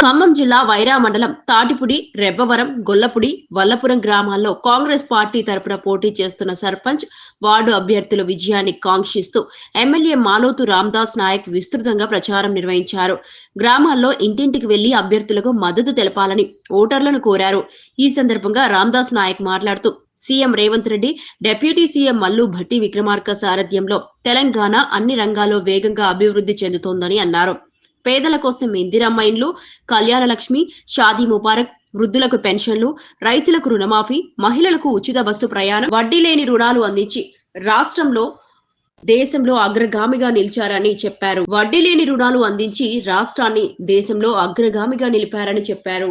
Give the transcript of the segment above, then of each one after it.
ఖమ్మం జిల్లా వైరా మండలం తాటిపుడి రెబ్బవరం గొల్లపుడి వల్లపురం గ్రామాల్లో కాంగ్రెస్ పార్టీ తరపున పోటీ చేస్తున్న సర్పంచ్ వార్డు అభ్యర్థుల విజయాన్ని కాంక్షిస్తూ ఎమ్మెల్యే మాలోతు రామ్దాస్ నాయక్ విస్తృతంగా ప్రచారం నిర్వహించారు. గ్రామాల్లో ఇంటింటికి వెళ్ళి అభ్యర్థులకు మద్దతు తెలపాలని ఓటర్లను కోరారు. ఈ సందర్భంగా రామ్దాస్ నాయక్ మాట్లాడుతూ CM Revanth Reddy deputy CM Mallu Bhatti Vikramarka సారథ్యంలో తెలంగాణ అన్ని రంగాల్లో వేగంగా అభివృద్ధి చెందుతోందని అన్నారు. పేదల కోసం ఇందిరమ్మ ఇండ్లు కళ్యాణ లక్ష్మి షాదీ ముబారక్ వృద్ధులకు పెన్షన్లు రైతులకు రుణమాఫీ మహిళలకు ఉచిత బస్సు ప్రయాణం వడ్డీ లేని రుణాలు అందించి రాష్ట్రంలో దేశంలో అగ్రగామిగా నిలిచారని చెప్పారు. వడ్డీ లేని రుణాలు అందించి రాష్ట్రాన్ని దేశంలో అగ్రగామిగా నిలిపారని చెప్పారు.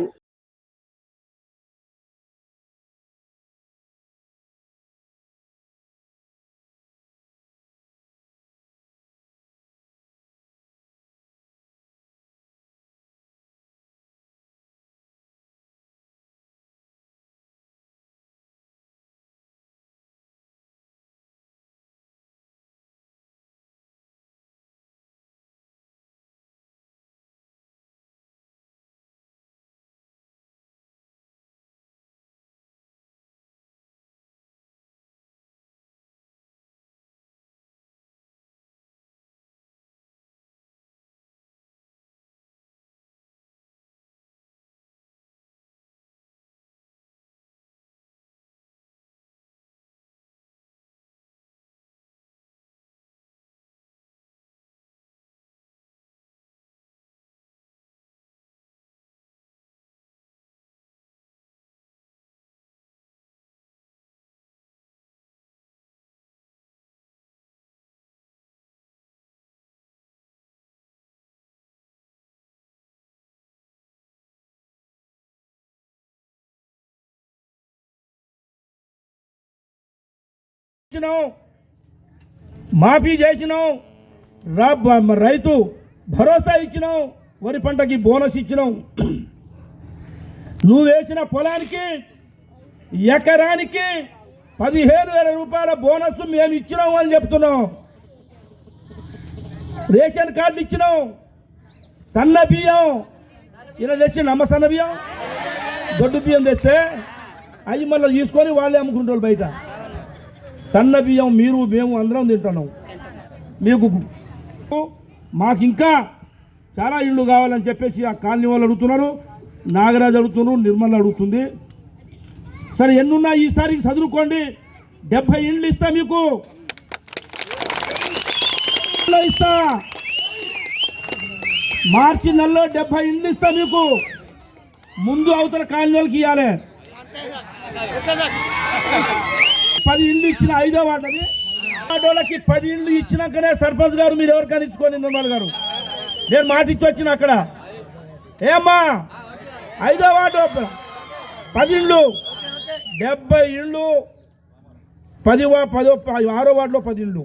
ఇచ్చినాం మాఫీ చేసినాం రా రైతు భరోసా ఇచ్చినాం వరి పంటకి బోనస్ ఇచ్చినాం. నువ్వు వేసిన పొలానికి ఎకరానికి పదిహేను వేల రూపాయల బోనస్ మేము ఇచ్చినాం అని చెప్తున్నాం. రేషన్ కార్డు ఇచ్చినాం సన్న బియ్యం. ఇలా తెచ్చిన అమ్మ సన్న బియ్యం. దొడ్డు బియ్యం తెస్తే అవి మళ్ళీ తీసుకొని వాళ్ళే అమ్ముకుంటారు బయట. సన్న బియ్యం మీరు మేము అందరం తింటున్నాం. మీకు మాకు ఇంకా చాలా ఇళ్ళు కావాలని చెప్పేసి ఆ కాలనీ వాళ్ళు అడుగుతున్నారు. నాగరాజు అడుగుతున్నారు నిర్మల్ అడుగుతుంది. సరే ఎన్నున్నా ఈసారి చదువుకోండి. డెబ్బై ఇండ్లు ఇస్తా మీకు. ఇస్తా. మార్చి నెలలో డెబ్బై ఇండ్లు ఇస్తా మీకు. ముందు అవతల కాలనీ వాళ్ళకి ఇవ్వాలి పది ఇల్లు ఇచ్చిన ఐదో వాటది ఆటోలకి పది ఇల్లు ఇచ్చినాకనే సర్పంచ్ గారు మీరు ఎవరికైనా ఇచ్చుకోండి నిర్మల్ గారు? నేను మాట ఇచ్చి వచ్చిన అక్కడ. ఏమ్మా? ఐదో వార్డు పది ఇళ్ళు. డెబ్బై ఇళ్ళు. పది పదో ఆరో వార్డులో పది ఇళ్ళు.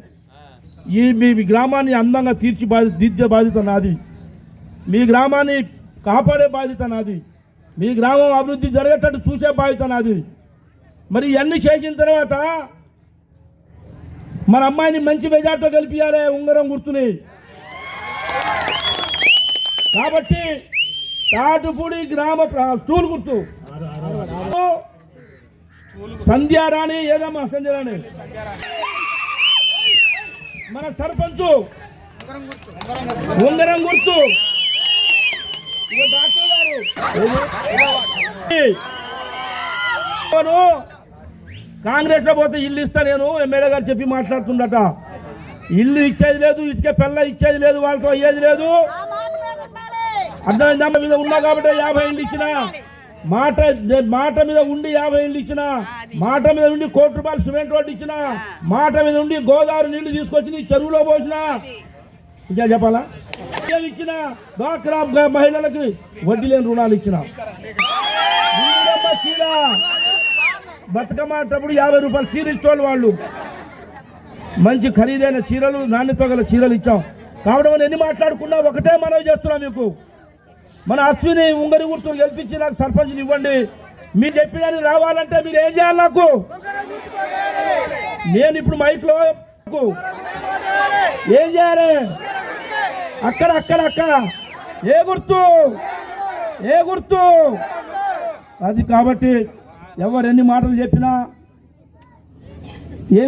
ఈ మీ మీ గ్రామాన్ని అందంగా తీర్చి బాధ్యత తీర్చే బాధ్యత నాది. మీ గ్రామాన్ని కాపాడే బాధ్యత నాది. మీ గ్రామం అభివృద్ధి జరిగేటట్టు చూసే బాధ్యత నాది. మరి ఇవన్నీ చేసిన తర్వాత మన అమ్మాయిని మంచి మెజార్టీతో గెలిపియాలి ఉంగరం గుర్తుని. కాబట్టి తాటుపూడి గ్రామ స్టూల్ గుర్తు. సంధ్యారాణి ఏదమ్మా సంధ్యారాణి? మన సర్పంచ్. ఉంగరం గుర్తు. డాక్టర్ గారు. కాంగ్రెస్లో కాంగ్రెస్లో పోతే ఇల్లు ఇస్తా నేను ఎమ్మెల్యే గారు చెప్పి మాట్లాడుతుండట. ఇల్లు ఇచ్చేది లేదు ఇటుకే పిల్ల ఇచ్చేది లేదు వాళ్ళతో అయ్యేది లేదు. అర్థమైందా? మీద ఉన్నా కాబట్టి యాభై ఇల్లు ఇచ్చిన. మాట మాట మీద ఉండి యాభై ఇల్లు ఇచ్చిన. మాట మీద ఉండి కోటి రూపాయలు సిమెంట్ రోడ్డు ఇచ్చిన. మాట మీద ఉండి గోదావరి నీళ్ళు తీసుకొచ్చి నీ చెరువులో పోసిన. ఇంకా చెప్పాలా? ఇచ్చిన. డ్వాక్రా మహిళలకు వడ్డీ లేని రుణాలు ఇచ్చిన. బతుకమ్మ బతుకమ్మటప్పుడు యాభై రూపాయలు చీర ఇచ్చేవాళ్ళు వాళ్ళు. మంచి ఖరీదైన చీరలు నాణ్యత గల చీరలు ఇచ్చాం. కాబట్టి మనం ఎన్ని మాట్లాడుకున్నా ఒకటే మనవి చేస్తున్నాం మీకు. మన అశ్విని ఉంగరి గుర్తులు గెలిపించి నాకు సర్పంచ్ని ఇవ్వండి. మీరు చెప్పినది రావాలంటే మీరు ఏం చేయాలి నాకు? నేను ఇప్పుడు మైక్లో ఏం చేయాలి? అక్కడ అక్కడ అక్కడ. ఏ గుర్తు? ఏ గుర్తు? అది కాబట్టి ఎవరు ఎన్ని మాటలు చెప్పినా